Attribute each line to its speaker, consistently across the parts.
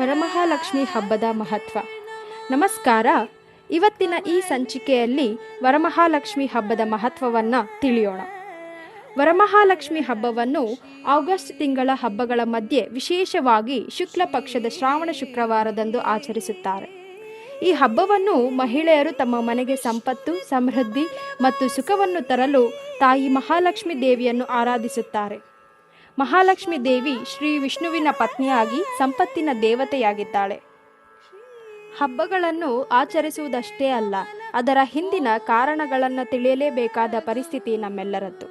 Speaker 1: ವರಮಹಾಲಕ್ಷ್ಮಿ ಹಬ್ಬದ ಮಹತ್ವ. ನಮಸ್ಕಾರ. ಇವತ್ತಿನ ಈ ಸಂಚಿಕೆಯಲ್ಲಿ ವರಮಹಾಲಕ್ಷ್ಮಿ ಹಬ್ಬದ ಮಹತ್ವವನ್ನು ತಿಳಿಯೋಣ. ವರಮಹಾಲಕ್ಷ್ಮಿ ಹಬ್ಬವನ್ನು ಆಗಸ್ಟ್ ತಿಂಗಳ ಹಬ್ಬಗಳ ಮಧ್ಯೆ ವಿಶೇಷವಾಗಿ ಶುಕ್ಲ ಪಕ್ಷದ ಶ್ರಾವಣ ಶುಕ್ರವಾರದಂದು ಆಚರಿಸುತ್ತಾರೆ. ಈ ಹಬ್ಬವನ್ನು ಮಹಿಳೆಯರು ತಮ್ಮ ಮನೆಗೆ ಸಂಪತ್ತು, ಸಮೃದ್ಧಿ ಮತ್ತು ಸುಖವನ್ನು ತರಲು ತಾಯಿ ಮಹಾಲಕ್ಷ್ಮಿ ದೇವಿಯನ್ನು ಆರಾಧಿಸುತ್ತಾರೆ. ಮಹಾಲಕ್ಷ್ಮಿ ದೇವಿ ಶ್ರೀ ವಿಷ್ಣುವಿನ ಪತ್ನಿಯಾಗಿ ಸಂಪತ್ತಿನ ದೇವತೆಯಾಗಿದ್ದಾಳೆ. ಹಬ್ಬಗಳನ್ನು ಆಚರಿಸುವುದಷ್ಟೇ ಅಲ್ಲ, ಅದರ ಹಿಂದಿನ ಕಾರಣಗಳನ್ನು ತಿಳಿಯಲೇಬೇಕಾದ ಪರಿಸ್ಥಿತಿ ನಮ್ಮೆಲ್ಲರದ್ದು.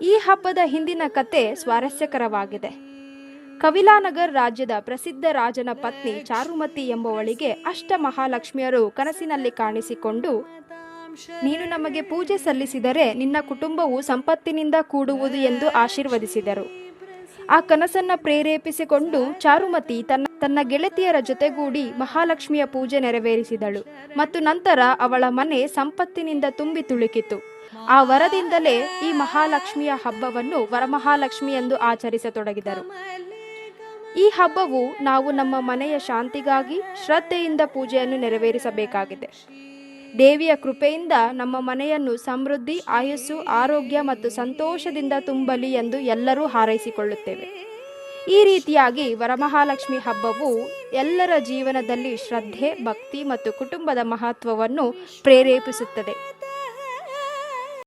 Speaker 1: ಈ ಹಬ್ಬದ ಹಿಂದಿನ ಕತೆ ಸ್ವಾರಸ್ಯಕರವಾಗಿದೆ. ಕವಿಲಾನಗರ್ ರಾಜ್ಯದ ಪ್ರಸಿದ್ಧ ರಾಜನ ಪತ್ನಿ ಚಾರುಮತಿ ಎಂಬುವಳಿಗೆ ಅಷ್ಟ ಮಹಾಲಕ್ಷ್ಮಿಯರು ಕನಸಿನಲ್ಲಿ ಕಾಣಿಸಿಕೊಂಡು ನೀನು ನಮಗೆ ಪೂಜೆ ಸಲ್ಲಿಸಿದರೆ ನಿನ್ನ ಕುಟುಂಬವು ಸಂಪತ್ತಿನಿಂದ ಕೂಡುವುದು ಎಂದು ಆಶೀರ್ವದಿಸಿದರು. ಆ ಕನಸನ್ನ ಪ್ರೇರೇಪಿಸಿಕೊಂಡು ಚಾರುಮತಿ ತನ್ನ ತನ್ನ ಗೆಳತಿಯರ ಜೊತೆಗೂಡಿ ಮಹಾಲಕ್ಷ್ಮಿಯ ಪೂಜೆ ನೆರವೇರಿಸಿದಳು ಮತ್ತು ನಂತರ ಅವಳ ಮನೆ ಸಂಪತ್ತಿನಿಂದ ತುಂಬಿ ತುಳುಕಿತು. ಆ ವರದಿಂದಲೇ ಈ ಮಹಾಲಕ್ಷ್ಮಿಯ ಹಬ್ಬವನ್ನು ವರಮಹಾಲಕ್ಷ್ಮಿ ಎಂದು ಆಚರಿಸತೊಡಗಿದರು. ಈ ಹಬ್ಬವು ನಾವು ನಮ್ಮ ಮನೆಯ ಶಾಂತಿಗಾಗಿ ಶ್ರದ್ಧೆಯಿಂದ ಪೂಜೆಯನ್ನು ನೆರವೇರಿಸಬೇಕಾಗಿದೆ. ದೇವಿಯ ಕೃಪೆಯಿಂದ ನಮ್ಮ ಮನೆಯನ್ನು ಸಮೃದ್ಧಿ, ಆಯಸ್ಸು, ಆರೋಗ್ಯ ಮತ್ತು ಸಂತೋಷದಿಂದ ತುಂಬಲಿ ಎಂದು ಎಲ್ಲರೂ ಹಾರೈಸಿಕೊಳ್ಳುತ್ತೇವೆ. ಈ ರೀತಿಯಾಗಿ ವರಮಹಾಲಕ್ಷ್ಮಿ ಹಬ್ಬವು ಎಲ್ಲರ ಜೀವನದಲ್ಲಿ ಶ್ರದ್ಧೆ, ಭಕ್ತಿ ಮತ್ತು ಕುಟುಂಬದ ಮಹತ್ವವನ್ನು ಪ್ರೇರೇಪಿಸುತ್ತದೆ.